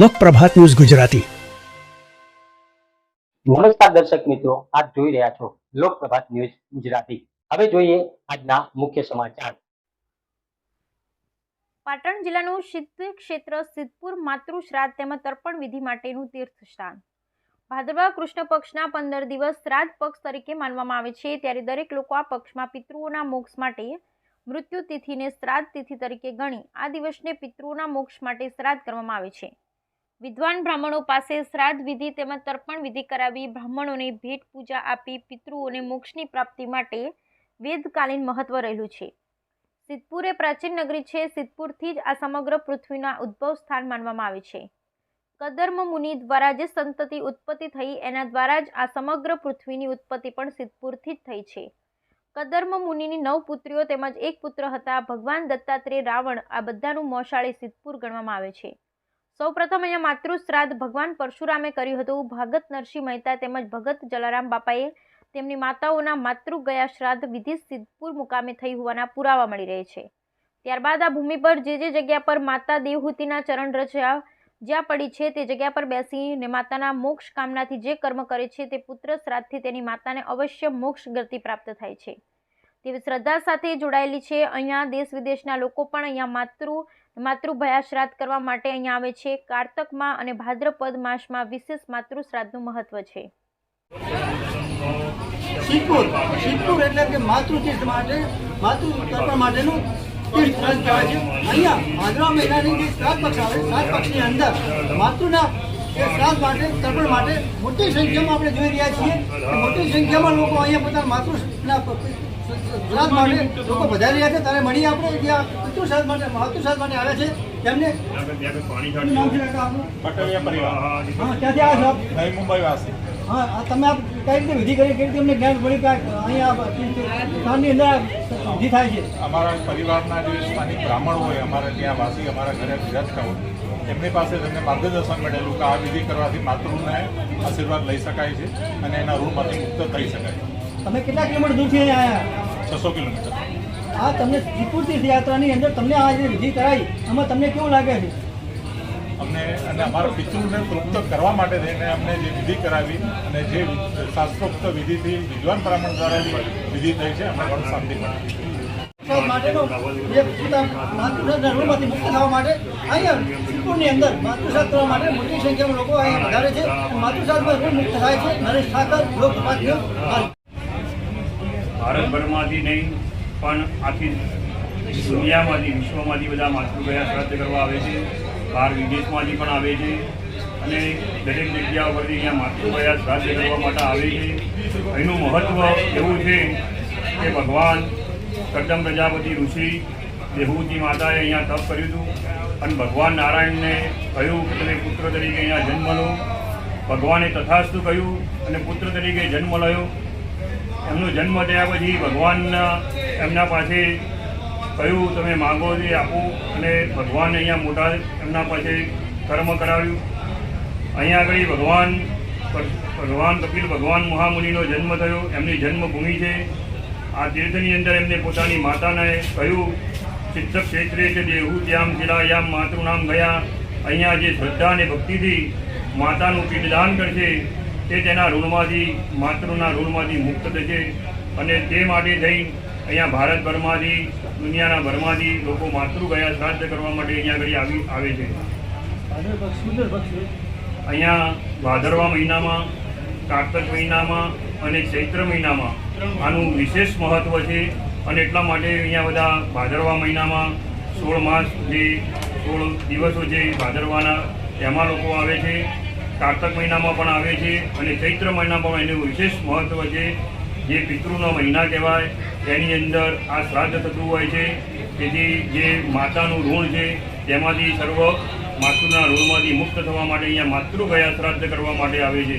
લોકપ્રભાત news Gujarati. નમસ્કાર દર્શક મિત્રો આપ જોઈ રહ્યા છો લોકપ્રભાત ન્યૂઝ ગુજરાતી. હવે જોઈએ આજના મુખ્ય સમાચાર. પાટણ જિલ્લાનું સિદ્ધ ક્ષેત્ર સિદ્ધપુર માતૃ શ્રાદ્ધ તેમજ તર્પણ વિધિ માટેનું તીર્થસ્થાન. ભાદરવા કૃષ્ણ પક્ષના પંદર દિવસ શ્રાદ્ધ પક્ષ તરીકે માનવામાં આવે છે. ત્યારે દરેક લોકો આ પક્ષમાં પિતૃઓના મોક્ષ માટે મૃત્યુ તિથિને શ્રાદ્ધ તિથિ તરીકે ગણી આ દિવસને પિતૃઓના મોક્ષ માટે શ્રાદ્ધ કરવામાં આવે છે. વિદ્વાન બ્રાહ્મણો પાસે શ્રાદ્ધ વિધિ તેમજ તર્પણ વિધિ કરાવી બ્રાહ્મણોને ભેટ પૂજા આપી પિતૃઓને મોક્ષની પ્રાપ્તિ માટે વેદકાલીન મહત્વ રહેલું છે. સિદ્ધપુર એ પ્રાચીન નગરી છે. સિદ્ધપુરથી જ આ સમગ્ર પૃથ્વીના ઉદ્ભવ સ્થાન માનવામાં આવે છે. કદર્મ મુનિ દ્વારા જે સંતતિ ઉત્પત્તિ થઈ, એના દ્વારા જ આ સમગ્ર પૃથ્વીની ઉત્પત્તિ પણ સિદ્ધપુરથી જ થઈ છે. કદર્મ મુનિની નવ પુત્રીઓ તેમજ એક પુત્ર હતા, ભગવાન દત્તાત્રેય રાવણ, આ બધાનું મોશાળી સિદ્ધપુર ગણવામાં આવે છે. સૌપ્રથમ અહીંયા માતૃ શ્રાદ્ધ ભગવાન પરશુરામે કર્યું હતું. ભાગત નરસિંહ મહેતા તેમજ ભગત જલારામ બાપાએ તેમની માતાઓના માતૃ ગયા શ્રાદ્ધ વિધિ સિદ્ધપુર મુકામે થઈ હોવાના પુરાવા મળી રહે છે. ત્યારબાદ આ ભૂમિ પર જે જે જગ્યા પર માતા દેવહૂતિના ચરણ રચયા જ્યાં પડી છે તે જગ્યા પર બેસીને માતાના મોક્ષ કામનાથી જે કર્મ કરે છે તે પુત્ર શ્રાદ્ધથી તેની માતાને અવશ્ય મોક્ષ ગતિ પ્રાપ્ત થાય છે. તેવી શ્રદ્ધા સાથે જોડાયેલી છે. અહીંયા દેશ વિદેશના લોકો પણ અહીંયા માતૃ માતૃભયા શ્રાદ્ધ કરવા માટે અહીંયા આવે છે. કારતકમાં અને ભાદ્રપદ માસમાં વિશેષ માતૃ શ્રાદ્ધનું મહત્વ છે. શિવપુર શિવપુર એટલે કે માતૃ માટેનું તીર્થ સ્થળ કહેવાય છે અહીંયા ભાદરવા મહિનાની જે શ્રાદ્ધ પક્ષ આવે શ્રાદ્ધ પક્ષની અંદર માતૃના એ શ્રાદ્ધ માટે તર્પણ માટે મોટી સંખ્યામાં આપણે જોઈ રહ્યા છીએ મોટી સંખ્યામાં લોકો અહીંયા પોતાના માતૃના શ્રાદ્ધ માટે લોકો વધારી રહ્યા છે ત્યારે મળી આપણે ત્યાં પિતૃ શ્રાદ્ધ માટે માતૃ શ્રાદ્ધ માટે આવે છે તેમને મુંબઈ વાસી હા તમે આપ કઈ રીતે વિધિ કરી કઈ રીતે અમને જ્ઞાન મળી કે અહીંયા સ્થાનની અંદર વિધિ થાય છે. અમારા પરિવારના જે સ્થાનિક બ્રાહ્મણ હોય અમારા ત્યાં વાસી અમારા ઘરે બિરાજતા હોય એમની પાસે તમને માર્ગદર્શન મળેલું કે આ વિધિ કરવાથી માતૃને આશીર્વાદ લઈ શકાય છે અને એના ઋણમાંથી મુક્ત થઈ શકાય તમે કેટલા કિલોમીટર દૂરથી અહીંયા છસો કિલોમીટર. આ તમને ત્રિપુર તીર્થયાત્રાની અંદર તમને આ જે વિધિ કરાવી એમાં તમને કેવું લાગે છે? અમને અને અમારા પિતૃને તૃપ્ત કરવા માટે થઈને અમને જે વિધિ કરાવી અને જે શાસ્ત્રોક્ત વિધિથી વિદ્વાન બ્રાહ્મણ દ્વારા જે વિધિ થઈ છે અમને ઘણું શાંતિ મળી. ભારતભરમાંથી નહીં પણ આખી દુનિયામાંથી વિશ્વમાંથી બધા માતૃગયા શ્રાદ્ધ કરવા આવે છે. બહાર વિદેશમાંથી પણ આવે છે અને દરેક જગ્યા પરથી અહીંયા માતૃભયા શ્રાદ્ધ કરવા માટે આવે છે. એનું મહત્ત્વ એવું છે કે ભગવાન કદમ પ્રજાપતિ ઋષિ દેહુજી માતાએ અહીંયા તપ કર્યું હતું અને ભગવાન નારાયણને કહ્યું કે તમે પુત્ર તરીકે અહીંયા જન્મ લો. ભગવાને તથાસ્તુ કહ્યું અને પુત્ર તરીકે જન્મ લયો. એમનો જન્મ થયા પછી ભગવાનના એમના પાસે કહ્યું તમે માગો એ આપું અને ભગવાન અહીંયા મોટા એમના પાસે કર્મ કરાવ્યું. અહીંયા આગળ ભગવાન ભગવાન કપિલ, ભગવાન મહામુનિનો જન્મ થયો, એમની જન્મભૂમિ છે. આ તીર્થની અંદર એમને પોતાની માતાને કહ્યું, શિક્ષક ક્ષેત્રે છે, દેહુ ત્યામ શિલાયામ માતૃનામ ગયા. અહીંયા જે શ્રદ્ધા અને ભક્તિથી માતાનું પિંડદાન કરશે, તે તેના ઋણમાંથી, માતૃના ઋણમાંથી મુક્ત થશે. અને તે માટે થઈ અહીંયા ભારતભરમાંથી દુનિયાના ભરમાંથી લોકો માતૃગયા શ્રાદ્ધ કરવા માટે અહીંયા આગળ આવી આવે છે. અહીંયા ભાદરવા મહિનામાં કારતક મહિનામાં અને ચૈત્ર મહિનામાં આનું વિશેષ મહત્ત્વ છે અને એટલા માટે અહીંયા બધા ભાદરવા મહિનામાં સોળ માસ જે સોળ દિવસો છે ભાદરવાના એમાં લોકો આવે છે કારતક મહિનામાં પણ આવે છે અને ચૈત્ર મહિનામાં પણ એનું વિશેષ મહત્ત્વ છે. જે પિતૃનો મહિના કહેવાય તેની અંદર આ શ્રાદ્ધ થતું હોય છે તેથી જે માતાનું ઋણ છે, તેમાંથી સર્વ માતૃના ઋણમાંથી મુક્ત થવા માટે અહીંયા માતૃ ગયા શ્રાદ્ધ કરવા માટે આવે છે.